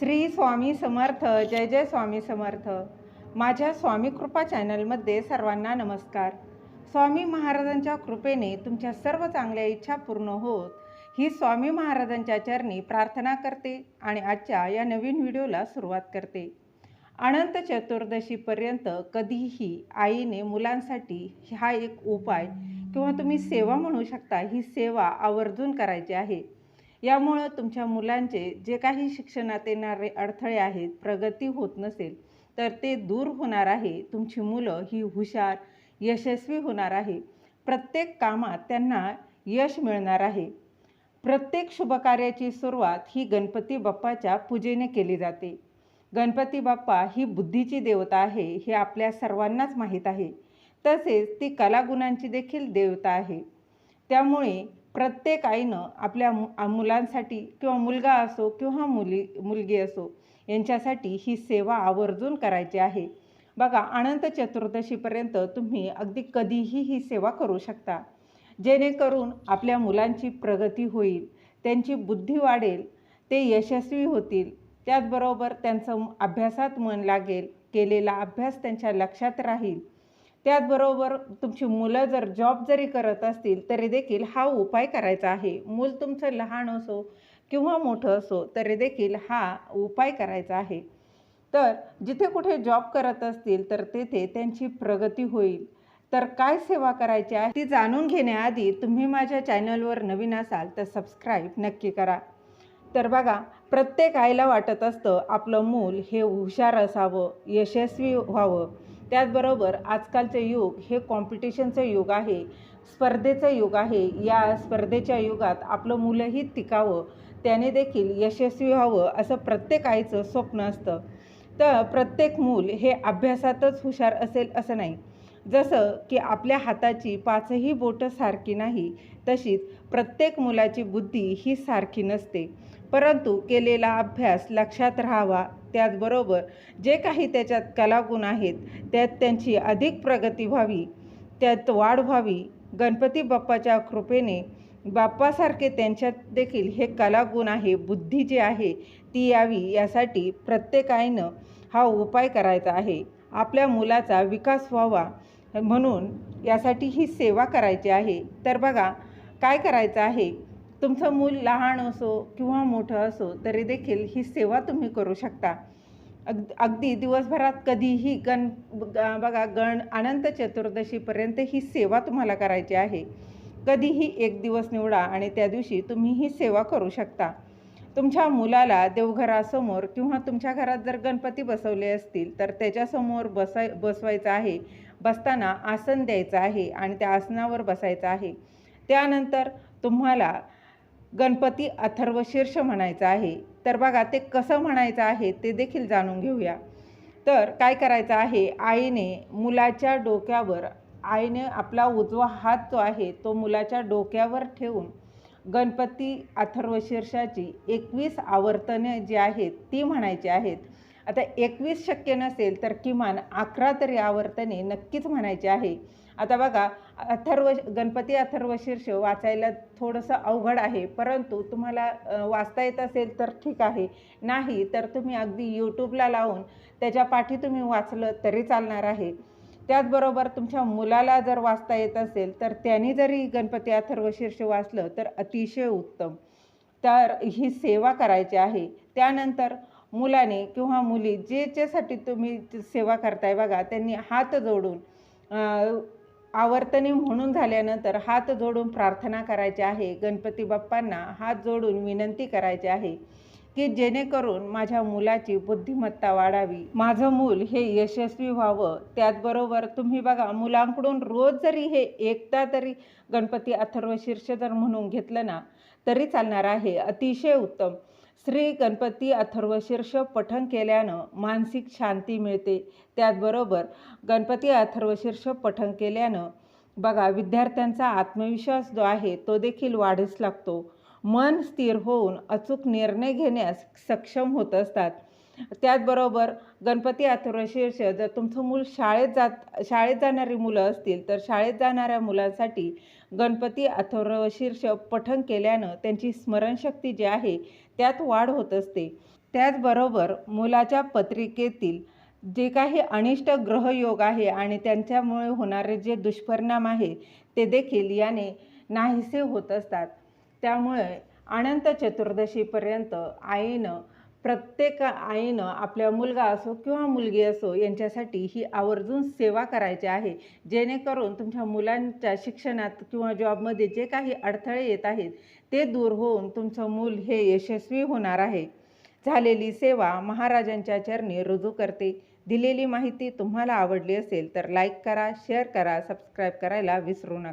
श्री स्वामी समर्थ जय जय स्वामी समर्थ. माझ्या स्वामी कृपा चॅनलमध्ये सर्वांना नमस्कार. स्वामी महाराजांच्या कृपेने तुमच्या सर्व चांगल्या इच्छा पूर्ण होत ही स्वामी महाराजांच्या चरणी प्रार्थना करते आणि आजच्या या नवीन व्हिडिओला सुरुवात करते. अनंत चतुर्दशीपर्यंत कधीही आईने मुलांसाठी हा एक उपाय किंवा तुम्ही सेवा म्हणू शकता ही सेवा आवर्जून करायची आहे. यामुळं तुमच्या मुलांचे जे काही शिक्षणात येणारे अडथळे आहेत प्रगती होत नसेल तर ते दूर होणार आहे. तुमची मुलं ही हुशार यशस्वी होणार आहे. प्रत्येक कामात त्यांना यश मिळणार आहे. प्रत्येक शुभकार्याची सुरुवात ही गणपती बाप्पाच्या पूजेने केली जाते. गणपती बाप्पा ही बुद्धीची देवता आहे हे आपल्या सर्वांनाच माहीत आहे. तसेच ती कलागुणांची देखील देवता आहे. त्यामुळे प्रत्येक आईनं आपल्या मु मुलांसाठी किंवा मुलगा असो किंवा मुली मुलगी असो यांच्यासाठी ही सेवा आवर्जून करायची आहे. बघा अनंत चतुर्दशीपर्यंत तुम्ही अगदी कधीही ही सेवा करू शकता. जेणेकरून आपल्या मुलांची प्रगती होईल त्यांची बुद्धी वाढेल ते यशस्वी होतील. त्याचबरोबर त्यांचं अभ्यासात मन लागेल केलेला अभ्यास त्यांच्या लक्षात राहील. त्याचबरोबर तुमची मुलं जर जॉब जरी करत असतील तरी देखील हा उपाय करायचा आहे. मूल तुमचं लहान असो किंवा मोठं असो तरी देखील हा उपाय करायचा आहे. तर जिथे कुठे जॉब करत असतील तर तेथे त्यांची प्रगती होईल. तर काय सेवा करायची आहे ती जाणून घेण्याआधी तुम्ही माझ्या चॅनलवर नवीन असाल तर सबस्क्राईब नक्की करा. तर बघा प्रत्येक आईला वाटत असतं आपलं मूल हे हुशार असावं यशस्वी व्हावं. त्याचबरोबर आजकालचे युग हे कॉम्पिटिशनचं युग आहे. स्पर्धेचं युग आहे. या स्पर्धेच्या युगात आपलं मुलंही टिकावं. त्याने देखील यशस्वी व्हावं असं प्रत्येक आईचं स्वप्न असतं. तर प्रत्येक मूल हे अभ्यासातच हुशार असेल असं नाही. जसं की आपल्या हाताची पाचही बोटं सारखी नाही तशीच प्रत्येक मुलाची बुद्धी ही सारखी नसते. परंतु केलेला अभ्यास लक्षात राहावा त्याचबरोबर जे काही त्याच्यात कलागुण आहेत त्यात त्यांची अधिक प्रगती व्हावी त्यात वाढ व्हावी. गणपती बाप्पाच्या कृपेने बाप्पासारखे त्यांच्यात देखील हे कलागुण आहे बुद्धी जी आहे ती यावी यासाठी प्रत्येक आईनं हा उपाय करायचा आहे. आपल्या मुलाचा विकास व्हावा. म्हणून यासाठी ही सेवा करायची आहे. तर बघा काय करायचं आहे? तुमचं मूल लहान असो किंवा मोठं असो तरी देखील ही सेवा तुम्ही करू शकता. अग अगदी दिवसभरात कधीही गण ग- बघा गण अनंत चतुर्दशीपर्यंत ही सेवा तुम्हाला करायची आहे. कधीही एक दिवस निवडा आणि त्या दिवशी तुम्ही ही सेवा करू शकता. तुमच्या मुलाला देवघरासमोर किंवा तुमच्या घरात जर गणपती बसवले असतील तर त्याच्यासमोर बसाय बसवायचं आहे. बसताना आसन द्यायचं आहे आणि त्या आसनावर बसायचं आहे. त्यानंतर तुम्हाला गणपती अथर्वशीर्ष म्हणायचं आहे. तर बघा ते कसं म्हणायचं आहे ते देखील जाणून घेऊया. तर काय करायचं आहे? आईने मुलाच्या डोक्यावर आईने आपला उजवा हात जो आहे तो मुलाच्या डोक्यावर ठेवून गणपती अथर्वशीर्षाची एकवीस आवर्तने जी आहेत ती म्हणायची आहेत. आता एकवीस शक्य नसेल तर किमान अकरा तरी आवर्तने नक्कीच म्हणायची आहे. आता बघा अथर्व गणपती अथर्वशीर्ष वाचायला थोडंसं अवघड आहे परंतु तुम्हाला वाचता येत असेल तर ठीक आहे. नाही तर तुम्ही अगदी यूट्यूबला लावून त्याच्या पाठी तुम्ही वाचलं तरी चालणार आहे. त्याचबरोबर तुमच्या मुलाला जर वाचता येत असेल तर त्यांनी जरी गणपती अथर्वशीर्ष वाचलं तर अतिशय उत्तम. तर ही सेवा करायची आहे. त्यानंतर मुलाने किंवा मुली जे ज्यासाठी तुम्ही सेवा करताय बघा त्यांनी हात जोडून आवर्तने म्हणून झाल्यानंतर हात जोडून प्रार्थना करायची आहे. गणपती बाप्पांना हात जोडून विनंती करायची आहे. की जेणेकरून माझ्या मुलाची बुद्धिमत्ता वाढावी. माझं मूल हे यशस्वी व्हावं. त्याचबरोबर तुम्ही बघा मुलांकडून रोज जरी हे एकदा तरी गणपती अथर्वशीर्ष जर म्हणून घेतलं ना तरी चालणार आहे. अतिशय उत्तम. श्री गणपती अथर्वशीर्ष पठन केल्यानं मानसिक शांती मिळते. त्याचबरोबर गणपती अथर्वशीर्ष पठन केल्यानं बघा विद्यार्थ्यांचा आत्मविश्वास जो आहे तो देखील वाढीस लागतो. मन स्थिर होऊन अचूक निर्णय घेण्यास सक्षम होत असतात. त्याचबरोबर गणपती अथर्वशीर्ष जर तुमचं मूल शाळेत जात शाळेत जाणारी मुलं असतील तर शाळेत जाणाऱ्या मुलांसाठी गणपती अथर्वशीर्ष पठण केल्यानं त्यांची स्मरणशक्ती जी आहे त्यात वाढ होत असते. त्याचबरोबर मुलाच्या पत्रिकेतील जे काही अनिष्ट ग्रहयोग आहे आणि त्यांच्यामुळे होणारे जे दुष्परिणाम आहे ते देखील याने नाहीसे होत असतात. त्यामुळे अनंत चतुर्दशीपर्यंत आईनं प्रत्येक आईनं आपल्या मुलगा असो किंवा मुलगी असो यांच्यासाठी ही आवर्जून सेवा करायची आहे. जेणेकरून तुमच्या मुलांच्या शिक्षणात किंवा जॉबमध्ये जे काही अडथळे येत आहेत ते दूर होऊन तुमचं मूल हे यशस्वी होणार आहे. झालेली सेवा महाराजांच्या चरणी रुजू करते. दिलेली माहिती तुम्हाला आवडली असेल तर लाईक करा शेअर करा सबस्क्राईब करायला विसरू नका.